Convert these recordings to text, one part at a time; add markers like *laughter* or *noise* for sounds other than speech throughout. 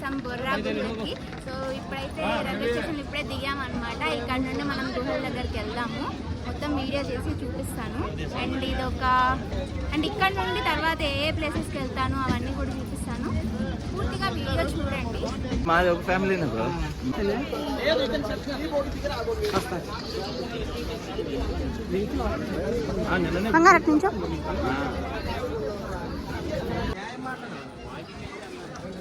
వచ్చేసాం బొర్రా గుహలకి సో ఇప్పుడైతే రైల్వే స్టేషన్ ఇప్పుడే దిగామన్నమాట. ఇక్కడ నుండి మనం గుహల దగ్గరికి వెళ్దాము. మొత్తం వీడియో చేసి చూపిస్తాను. అండ్ ఇది ఒక అండ్ ఇక్కడ నుండి తర్వాత ఏ ఏ ప్లేసెస్కి వెళ్తాను అవన్నీ కూడా చూపిస్తాను. పూర్తిగా వీడియో చూడండి. మాది ఒక ఫ్యామిలీనే బ్రో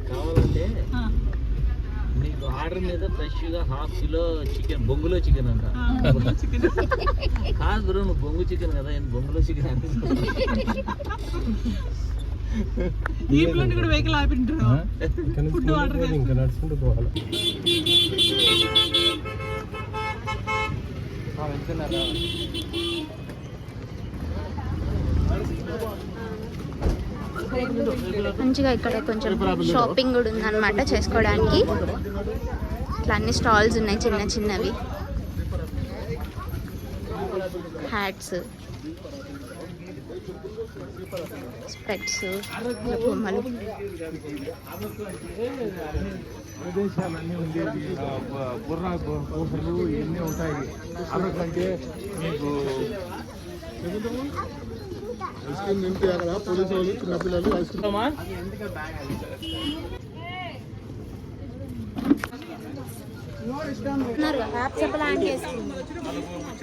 మీకు కావాలంటే మీకు ఆర్డర్ మీద ఫ్రెష్గా హాఫ్ కిలో చికెన్ బొంగులో చికెన్ అంట. కాదు బ్రో నువ్వు బొంగు చికెన్ కదా నేను బొంగులో చికెన్ అంటే. దీంట్లో కూడా వెహికల్ ఆపింటారు ఫుడ్ ఆర్డర్ ఇంకా నడుచుకుంటూ పోవాలి. మంచిగా ఇక్కడ కొంచెం షాపింగ్ కూడా ఉందన్నమాట చేసుకోవడానికి. ఇట్లా అన్ని స్టాల్స్ ఉన్నాయి చిన్న చిన్నవి. హ్యాట్స్ స్పెట్స్ బొమ్మలు. ప్రదేశాలన్నీ ఉండేవి బుర్రా గుహలు ఇవన్నీ ఉంటాయి. అరకంటే మీకు ఐస్ క్రీమ్ నింపి అక్కడ పోలీసు వాళ్ళు చిన్నపిల్లలు ఐస్ క్రీమ్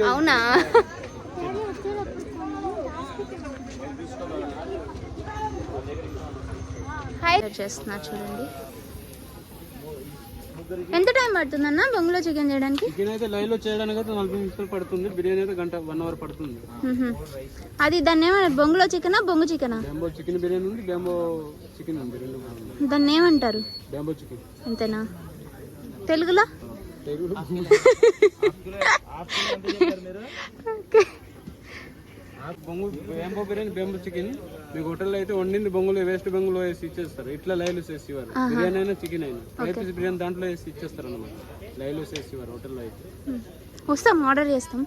అవునా? హాయ్ చేస్తున్నా చూడండి. ఎంత టైం పడుతుందన్న బొంగులో చికెన్ చేయడానికి? చికెన్ అయితే లైవ్లో చేయడానికి అయితే నలభై నిమిషాలు పడుతుంది. బిర్యానీ అయితే గంట వన్ అవర్ పడుతుంది. అది దాన్ని ఏమంటారు బొంగులో చికెనా బొంగు చికెనా? బ్యాంబో చికెన్ బిర్యానీ ఉంది బ్యాంబో చికెన్ ఉంది రెండు. దాన్ని ఏమంటారు? Bamboo chicken. అంతేనా? తెలుగులో? తెలుగు. *laughs* బొంగు బ్యాంబో బిర్యానీ బ్యాంబో చికెన్. మీకు హోటల్లో అయితే వండింది బొంగులో వేస్ట్ బొంగులో వేసి ఇచ్చేస్తారు. ఇట్లా లైవ్ చేసి ఇవ్వరు బిర్యానీ అయినా చికెన్ అయినా. పీస్ బిర్యానీ దాంట్లో వేసి ఇచ్చేస్తారు అనమాట లైవ్ చేసి ఇవ్వరు హోటల్లో అయితే. వస్తాం ఆర్డర్ చేస్తాం.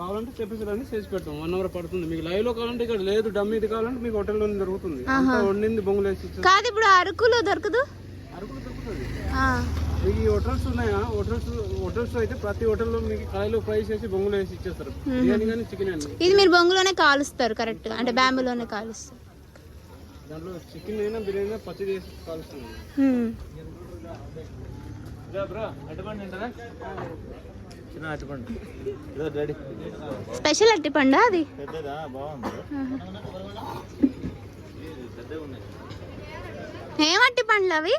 కావాలంటే చెప్పేసి చేసి పెడతాం. వన్ అవర్ పడుతుంది. మీకు లైవ్లో కావాలంటే ఇక్కడ లేదు డమ్ ఇది కావాలంటే మీకు హోటల్లో దొరుకుతుంది. వండింది బొంగులు వేసి కాదు ఇప్పుడు అరకులో దొరకదు? అరకులో దొరుకుతుంది. మీకు ఈ హోటల్స్ ఉన్నాయా? హోటల్స్ హోటల్స్ అయితే ప్రతి హోటల్లో మీకు కళాయిలో ఫ్రై చేసి బొంగులు వేసి ఇచ్చేస్తారు. బిర్యానీ కానీ చికెన్ అని ఇది మీరు బొంగులోనే కాలుస్తారు కరెక్ట్ అంటే బ్యాంబులోనే కాలుస్తారు. దాంట్లో చికెన్ అయినా బిర్యానీ అయినా పచ్చి చేసి కాలుస్తుంది మ్మ్. చిన్న అట్టుకోండి ఇదో డాడీ. స్పెషల్ అట్టి పండు అది ఏం అట్టి పండ్లు అవి?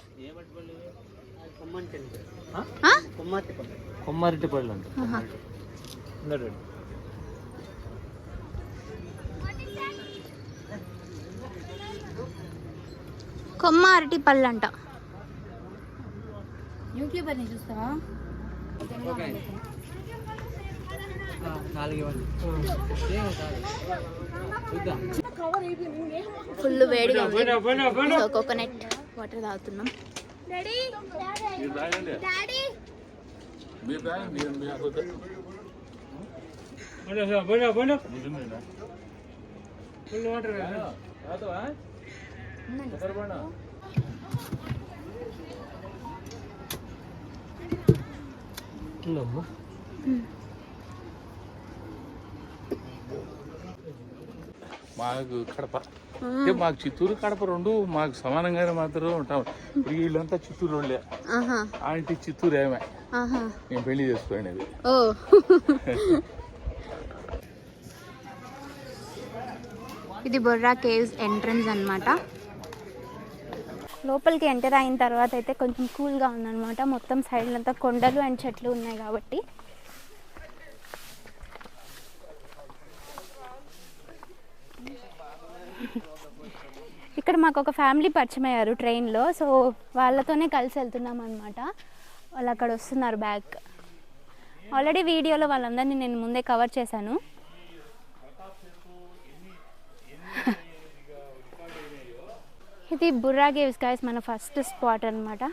కొమ్మారెడ్డి పళ్ళు అంట. కొమ్మ అరటి పళ్ళు అంట. ఫుల్ వేడిగా ఉంది. సో కోకోనట్ వాటర్ తాగుతున్నాం. డాడీ మీరు రాయండి డాడీ మీరు రాయండి మీరు మీ అక్కడ బోనా సార్ బోనా బోనా ఫుల్ వాటర్ రాతవా సర్ బోనా ఉందమ్మా మాకు కడప. అంటే మాకు చిత్తూరు కడప రెండు మాకు సమానంగానే మాత్రం ఉంటాం. ఇప్పుడు వీళ్ళంతా చిత్తూరు వాళ్ళే ఆహా. ఆంటీ చిత్తూరు ఏమే ఆహా. నేను పెళ్ళి చేసుకునేది. ఓ. ఇది బొర్రా కేవ్స్ ఎంట్రన్స్ అన్నమాట. లోపలికి ఎంటర్ అయిన తర్వాత అయితే కొంచెం కూల్గా ఉందన్నమాట. మొత్తం సైడ్ అంతా కొండలు అండ్ చెట్లు ఉన్నాయి కాబట్టి. ఇక్కడ మాకు ఒక ఫ్యామిలీ పరిచయం అయ్యారు ట్రైన్లో. సో వాళ్ళతోనే కలిసి వెళ్తున్నాం అనమాట వాళ్ళు అక్కడ వస్తున్నారు బ్యాక్. ఆల్రెడీ వీడియోలో వాళ్ళందరినీ నేను ముందే కవర్ చేశాను. ఇది బుర్రా గేవ్స్ గాయస్ మన ఫస్ట్ స్పాట్ అనమాట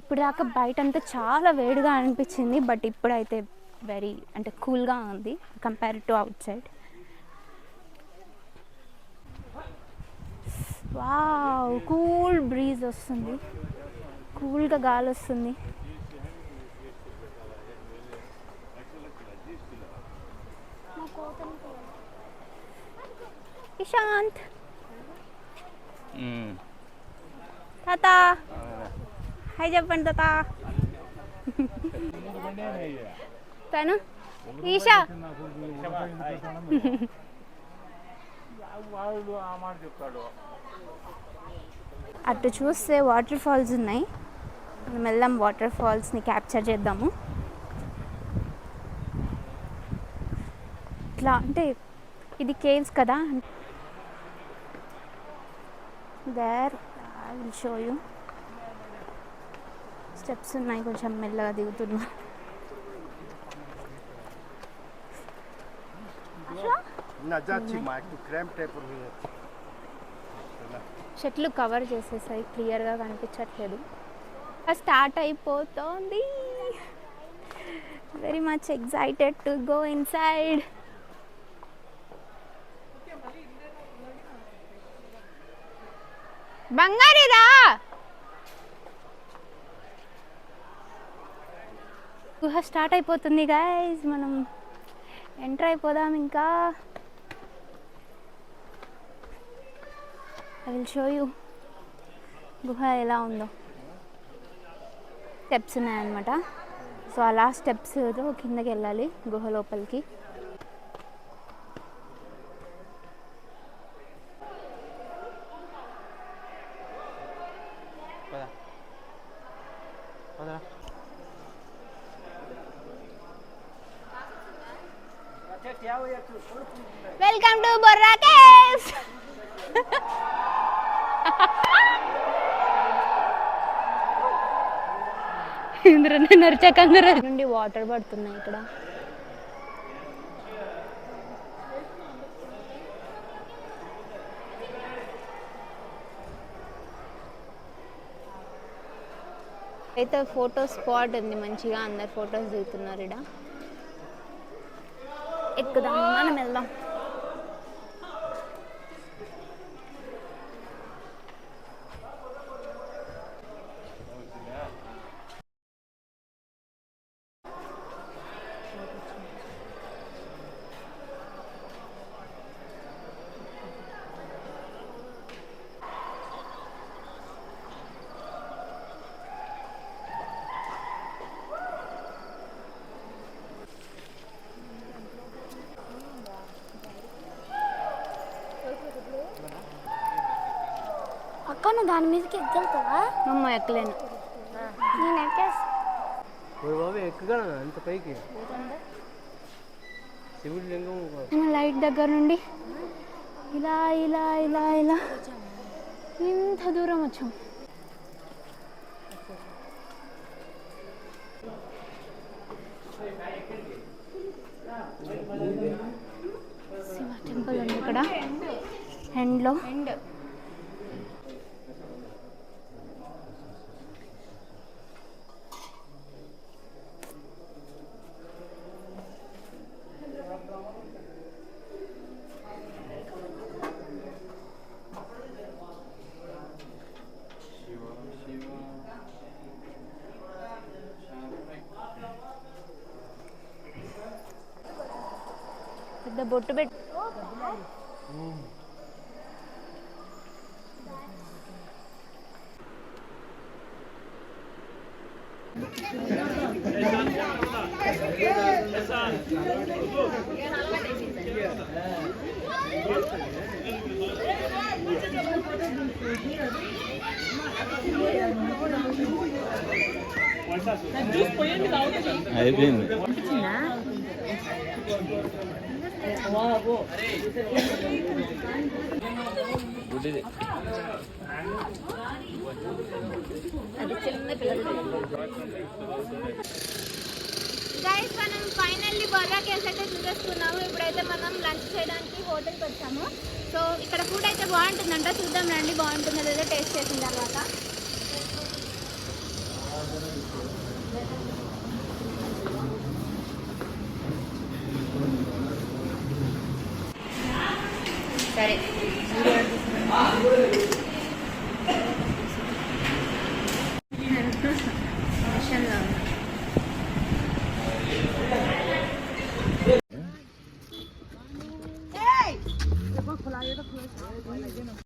ఇప్పుడు దాకా బయట అంతా చాలా వేడిగా అనిపించింది బట్ ఇప్పుడైతే వెరీ అంటే కూల్గా ఉంది compare to out side. Wow cool breeze వస్తుంది. కూల్గా గాలి వస్తుంది. ఇషాంత్. తాత. హాయ్ చెప్పండి తాత. తను? ఈషా. *laughs* వాళ్ళు ఆ మాట చెప్తాడు. అటు చూస్తే వాటర్ ఫాల్స్ ఉన్నాయి. మనం వెళ్దాం వాటర్ ఫాల్స్ని క్యాప్చర్ చేద్దాము. ఇట్లా అంటే ఇది కేవ్స్ కదా. There I will show you steps ఉన్నాయి కొంచెం మెల్లగా దిగుతున్నా. Na dați mai cu crem tape చెట్లు కవర్ చేసేసాయి క్లియర్గా కనిపించట్లేదు. స్టార్ట్ అయిపోతోంది. Very much excited to go inside బంగారీరా గుహ స్టార్ట్ అయిపోతుంది గాయస్ మనం ఎంటర్ అయిపోదాం ఇంకా. ఐ విల్ షో యూ గుహ ఎలా ఉందో. స్టెప్స్ ఉన్నాయన్నమాట. సో అలా స్టెప్స్తో కిందకి వెళ్ళాలి గుహ లోపలికి. వెల్కమ్ టు బొర్రా కేవ్స్ ఇంద్ర నరిచాక అందరూ నుండి వాటర్ పడుతున్నాయి ఇక్కడ. అయితే ఫోటో స్పాట్ ఉంది మంచిగా అందరు ఫొటోస్ దిగుతున్నారు ఇక్కడ ఎక్కుదాం మనం వెళ్దాం. నువ్వు దాని మీదకి ఎగ్గలుగుతావా అమ్మ ఎక్కలేను. నేను ఎక్కేస్తా. బాబు ఎక్కుగా అంత పైకి? శివుడి లింగం నేను లైట్ దగ్గర నుండి ఇలా ఇలా ఇలా ఇలా. ఇంత దూరం వచ్చాం. శివ టెంపుల్ ఉంది ఇక్కడ. ఎండ్లో పెద్ద బొట్టు పెట్టి అయిపోయింది. గైస్ మనం ఫైనల్లీ బొర్రా కేవ్స్ అయితే చూసేస్తున్నాము ఇప్పుడైతే మనం లంచ్ చేయడానికి హోటల్కి వచ్చాము. సో ఇక్కడ ఫుడ్ అయితే బాగుంటుందంట. చూద్దాం రండి బాగుంటుందో లేదో టేస్ట్ చేసిన తర్వాత. సరే